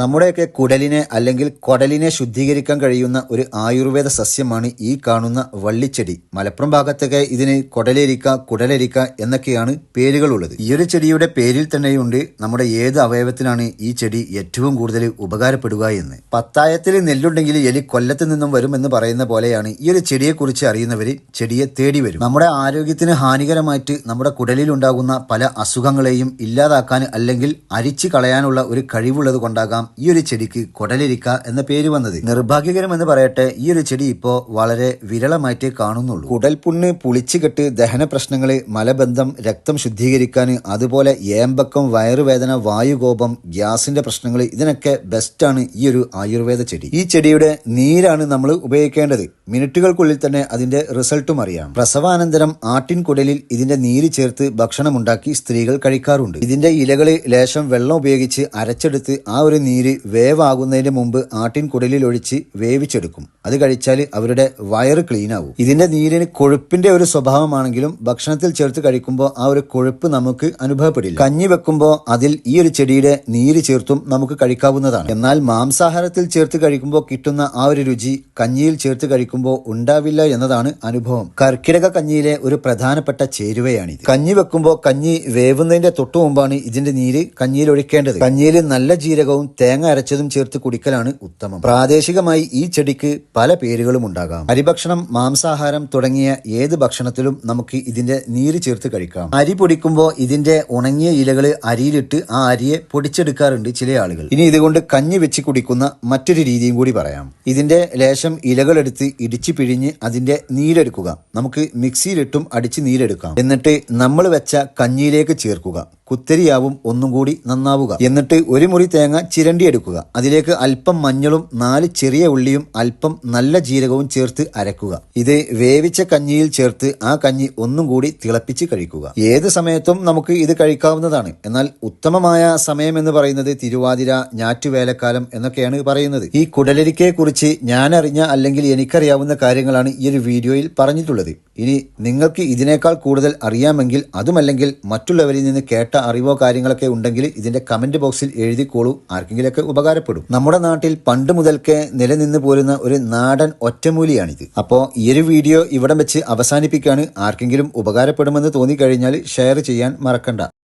നമ്മുടെയൊക്കെ കുടലിനെ അല്ലെങ്കിൽ കൊടലിനെ ശുദ്ധീകരിക്കാൻ കഴിയുന്ന ഒരു ആയുർവേദ സസ്യമാണ് ഈ കാണുന്ന വള്ളിച്ചെടി. മലപ്പുറം ഭാഗത്തൊക്കെ ഇതിന് കൊടലേരിക്ക കുടലരിക്ക എന്നൊക്കെയാണ് പേരുകളുള്ളത്. ഈ ഒരു ചെടിയുടെ പേരിൽ തന്നെയുണ്ട് നമ്മുടെ ഏത് അവയവത്തിനാണ് ഈ ചെടി ഏറ്റവും കൂടുതൽ ഉപകാരപ്പെടുക എന്ന്. പത്തായത്തിൽ നെല്ലുണ്ടെങ്കിൽ എലി കൊല്ലത്ത് നിന്നും വരും എന്ന് പറയുന്ന പോലെയാണ് ഈ ഒരു ചെടിയെക്കുറിച്ച് അറിയുന്നവർ ചെടിയെ തേടി വരും. നമ്മുടെ ആരോഗ്യത്തിന് ഹാനികരമായിട്ട് നമ്മുടെ കുടലിൽ ഉണ്ടാകുന്ന പല അസുഖങ്ങളെയും ഇല്ലാതാക്കാൻ അല്ലെങ്കിൽ അരിച്ചു കളയാനുള്ള ഒരു കഴിവുള്ളത് കൊണ്ടാകാം ഈ ഒരു ചെടിക്ക് കൊടലിരിക്ക എന്ന പേര് വന്നത്. നിർഭാഗ്യകരം എന്ന് പറയട്ടെ ഈ ഒരു ചെടി ഇപ്പോ വളരെ വിരളമായിട്ടേ കാണുന്നുള്ളൂ. കുടൽപുണ്ണ് പുളിച്ചുകെട്ട് ദഹന പ്രശ്നങ്ങൾ മലബന്ധം രക്തം ശുദ്ധീകരിക്കാൻ അതുപോലെ ഏമ്പക്കം വയറുവേദന വായുകോപം ഗ്യാസിന്റെ പ്രശ്നങ്ങൾ ഇതിനൊക്കെ ബെസ്റ്റാണ് ഈ ഒരു ആയുർവേദ ചെടി. ഈ ചെടിയുടെ നീരാണ് നമ്മൾ ഉപയോഗിക്കേണ്ടത്. മിനിറ്റുകൾക്കുള്ളിൽ തന്നെ അതിന്റെ റിസൾട്ടും അറിയാം. പ്രസവാനന്തരം ആട്ടിൻ കുടലിൽ ഇതിന്റെ നീര് ചേർത്ത് ഭക്ഷണമുണ്ടാക്കി സ്ത്രീകൾ കഴിക്കാറുണ്ട്. ഇതിന്റെ ഇലകൾ ലേശം വെള്ളം ഉപയോഗിച്ച് അരച്ചെടുത്ത് ആ ഒരു നീര് വേവാകുന്നതിന് മുമ്പ് ആട്ടിൻ കുടലിൽ ഒഴിച്ച് വേവിച്ചെടുക്കും. അത് കഴിച്ചാൽ അവരുടെ വയറ് ക്ലീൻ ആവും ഇതിന്റെ നീരിന് കൊഴുപ്പിന്റെ ഒരു സ്വഭാവമാണെങ്കിലും ഭക്ഷണത്തിൽ ചേർത്ത് കഴിക്കുമ്പോൾ ആ ഒരു കൊഴുപ്പ് നമുക്ക് അനുഭവപ്പെടില്ല. കഞ്ഞി വെക്കുമ്പോൾ അതിൽ ഈ ഒരു ചെടിയുടെ നീര് ചേർത്തും നമുക്ക് കഴിക്കാവുന്നതാണ്. എന്നാൽ മാംസാഹാരത്തിൽ ചേർത്ത് കഴിക്കുമ്പോൾ കിട്ടുന്ന ആ ഒരു രുചി കഞ്ഞിയിൽ ചേർത്ത് കഴിക്കുമ്പോൾ ഉണ്ടാവില്ല എന്നതാണ് അനുഭവം. കർക്കിടക കഞ്ഞിയിലെ ഒരു പ്രധാനപ്പെട്ട ചേരുവയാണിത്. കഞ്ഞി വെക്കുമ്പോൾ കഞ്ഞി വേവുന്നതിന്റെ തൊട്ടു മുമ്പാണ് ഇതിന്റെ നീര് കഞ്ഞിയിൽ ഒഴിക്കേണ്ടത്. കഞ്ഞിയിൽ നല്ല ജീരകവും തേങ്ങ അരച്ചതും ചേർത്ത് കുടിക്കലാണ് ഉത്തമം. പ്രാദേശികമായി ഈ ചെടിക്ക് പല പേരുകളും ഉണ്ടാകാം. അരിഭക്ഷണം മാംസാഹാരം തുടങ്ങിയ ഏത് ഭക്ഷണത്തിലും നമുക്ക് ഇതിന്റെ നീര് ചേർത്ത് കഴിക്കാം. അരി പൊടിക്കുമ്പോൾ ഇതിന്റെ ഉണങ്ങിയ ഇലകൾ അരിയിലിട്ട് ആ അരിയെ പൊടിച്ചെടുക്കാറുണ്ട് ചില ആളുകൾ. ഇനി ഇതുകൊണ്ട് കഞ്ഞി വെച്ച് കുടിക്കുന്ന മറ്റൊരു രീതിയും കൂടി പറയാം. ഇതിന്റെ ലേശം ഇലകളെടുത്ത് ഇടിച്ചു പിഴിഞ്ഞ് അതിന്റെ നീരെടുക്കുക. നമുക്ക് മിക്സിയിലിട്ടും അടിച്ച് നീരെടുക്കാം. എന്നിട്ട് നമ്മൾ വെച്ച കഞ്ഞിയിലേക്ക് ചേർക്കുക. കുത്തരിയാവും ഒന്നും കൂടി നന്നാവുക. എന്നിട്ട് ഒരു മുറി തേങ്ങ ചിരണ്ടിയെടുക്കുക. അതിലേക്ക് അല്പം മഞ്ഞളും നാല് ചെറിയ ഉള്ളിയും അല്പം നല്ല ജീരകവും ചേർത്ത് അരക്കുക. ഇത് വേവിച്ച കഞ്ഞിയിൽ ചേർത്ത് ആ കഞ്ഞി ഒന്നും കൂടി തിളപ്പിച്ച് കഴിക്കുക. ഏത് സമയത്തും നമുക്ക് ഇത് കഴിക്കാവുന്നതാണ്. എന്നാൽ ഉത്തമമായ സമയം എന്ന് പറയുന്നത് തിരുവാതിര ഞാറ്റുവേലക്കാലം എന്നൊക്കെയാണ് പറയുന്നത്. ഈ കുടലരിക്കയെ കുറിച്ച് ഞാൻ അറിഞ്ഞ അല്ലെങ്കിൽ എനിക്കറിയാവുന്ന കാര്യങ്ങളാണ് ഈ ഒരു വീഡിയോയിൽ പറഞ്ഞിട്ടുള്ളത്. ഇനി നിങ്ങൾക്ക് ഇതിനേക്കാൾ കൂടുതൽ അറിയാമെങ്കിൽ അതുമല്ലെങ്കിൽ മറ്റുള്ളവരിൽ നിന്ന് കേട്ട അറിവോ കാര്യങ്ങളൊക്കെ ഉണ്ടെങ്കിൽ ഇതിന്റെ കമന്റ് ബോക്സിൽ എഴുതിക്കോളൂ ആർക്കെങ്കിലൊക്കെ ഉപകാരപ്പെടും. നമ്മുടെ നാട്ടിൽ പണ്ട് മുതൽക്കേ നിലനിന്ന് പോരുന്ന ഒരു നാടൻ ഒറ്റമൂലിയാണിത്. അപ്പോ ഈ ഒരു വീഡിയോ ഇവിടം വെച്ച് അവസാനിപ്പിക്കാൻ ആർക്കെങ്കിലും ഉപകാരപ്പെടുമെന്ന് തോന്നിക്കഴിഞ്ഞാൽ ഷെയർ ചെയ്യാൻ മറക്കണ്ട.